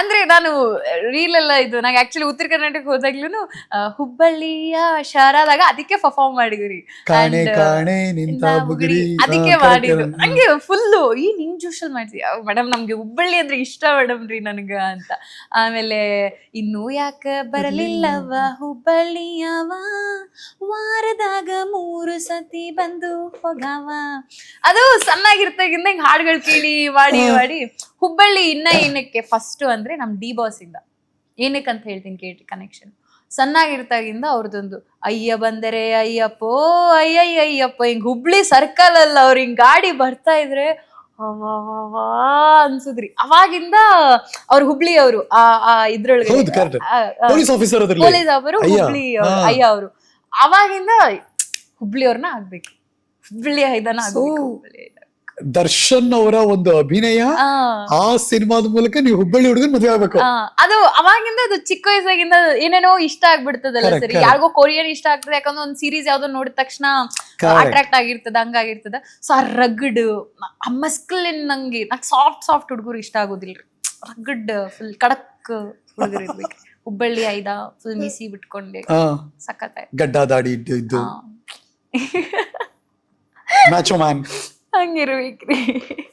ಅಂದ್ರೆ ನಾನು ರೀಲ್ ಎಲ್ಲ ಇದು ನಂಗೆ ಆಕ್ಚುಲಿ ಉತ್ತರ ಕರ್ನಾಟಕ ಹೋದಾಗ್ಲೂ ಹುಬ್ಬಳ್ಳಿಯ ಶಾರಾದಾಗ ಅದಕ್ಕೆ ಪರ್ಫಾರ್ಮ್ ಮಾಡಿದ್ರಿ. ಕಾಣೆ And, ಕಾಣೆ ನಿಂತ ಬುಗುರಿ ಬುಗುರಿ. ಅದಕ್ಕೆ ಮಾಡಿದ್ರು. ಹಂಗೆ ಫುಲ್ಲು ಈ ನಿಂಗ್ ಜೋಶಲ್ ಮಾಡ್ತೀವಿ ಮೇಡಮ್ ನಮ್ಗೆ ಹುಬ್ಬಳ್ಳಿ ಅಂದ್ರೆ ಇಷ್ಟ ಮೇಡಮ್ ರೀ ನನಗ ಅಂತ. ಆಮೇಲೆ ಇನ್ನು ಯಾಕ ಬರಲಿಲ್ಲವ ಹುಬ್ಬಳ್ಳಿಯವ ವಾರದಾಗ ಮೂರು ಸತಿ ಬಂದು ಹೋಗವ. ಅದು ಸಣ್ಣಾಗಿರ್ತಾಗಿಂದ ಹಿಂಗ್ ಹಾಡುಗಳು ಕೇಳಿ ಮಾಡಿ. ಮಾಡಿ. ಹುಬ್ಬಳ್ಳಿ ಇನ್ನ ಏನಕ್ಕೆ ಫಸ್ಟ್ ಅಂದ್ರೆ ನಮ್ ಡಿ ಬಾಸ್ ಇಂದ. ಏನಕ್ಕೆ ಅಂತ ಹೇಳ್ತೀನಿ ಕೇಳಿ ಕನೆಕ್ಷನ್ ಸಣ್ಣಾಗಿರ್ತಾಗಿಂದ ಅವ್ರದ್ದೊಂದು ಅಯ್ಯ ಬಂದರೆ ಅಯ್ಯಪ್ಪೋ ಅಯ್ಯಯ್ಯ ಅಯ್ಯಪ್ಪ ಹಿಂಗ್ ಹುಬ್ಳಿ ಸರ್ಕಲ್ ಅಲ್ಲ ಅವ್ರ ಹಿಂಗ್ ಗಾಡಿ ಬರ್ತಾ ಇದ್ರೆ ಅನ್ಸುದ್ರಿ. ಅವಾಗಿಂದ ಅವ್ರ ಹುಬ್ಳಿ ಅವರು ಆ ಆ ಇದ್ರೊಳಗೆ ಪೊಲೀಸ್ ಆಫೀಸರ್ ಅದ್ರಲ್ಲಿ. ಪೊಲೀಸ್ ಅವರು ಅಯ್ಯ. ಹುಬ್ಳಿ ಅಯ್ಯ ಅವರು. ಅವಾಗಿಂದ ಹುಬ್ಳಿ ಅವ್ರನ್ನ ಆಗ್ಬೇಕು. ಹುಬ್ಳಿ ಐದನ ಆಗ್ಬೇಕು. ದರ್ಶನ್ ಅವರ ಒಂದು ಅಭಿನಯ ಆ, ಸಿನಿಮಾದ ಮೂಲಕ ನೀವು ಹುಬ್ಬಳ್ಳಿ ಹುಡುಗನ್ ಮದುವೆ ಆಗ್ಬೇಕು. ಅದು ಅವಾಗಿಂದ ಅದು ಚಿಕ್ಕ ವಯಸ್ಸಾಗಿಂದ ಏನೇನೋ ಇಷ್ಟ ಆಗ್ಬಿಡ್ತದಲ್ಲ ಸರಿ. ಯಾರಿಗೋ ಕೊರಿಯನ್ ಇಷ್ಟ ಆಗ್ತದೆ ಯಾಕಂದ್ರೆ ಒಂದು ಸೀರೀಸ್ ಯಾವ್ದೋ ನೋಡಿದ ತಕ್ಷಣ. ಅಟ್ರಾಕ್ಟ್ ಆಗಿರ್ತದ ಹಂಗಾಗಿರ್ತದ. ಸೊ ಆ ರಗಡ್ ಆ ಮಸ್ಕಲಿನ್ ನಂಗೆ ನಂಗೆ ಸಾಫ್ಟ್ ಸಾಫ್ಟ್ ಹುಡುಗರು ಇಷ್ಟ ಆಗೋದಿಲ್ರಿ ರಗಡ್ ಫುಲ್ ಕಡಕ್ ಹುಡುಗರು ಇರ್ಬೇಕು. ಹುಬ್ಬಳ್ಳಿ ಐದ ಫುಲ್ ಮಿಸಿ ಬಿಟ್ಕೊಂಡೆ. ಸಖತ್ ಗಡ್ಡ ದಾಡಿ ಇದ್ದು ಇದ್ದು ಮ್ಯಾಚೋ ಮ್ಯಾನ್ ang nire-recreate.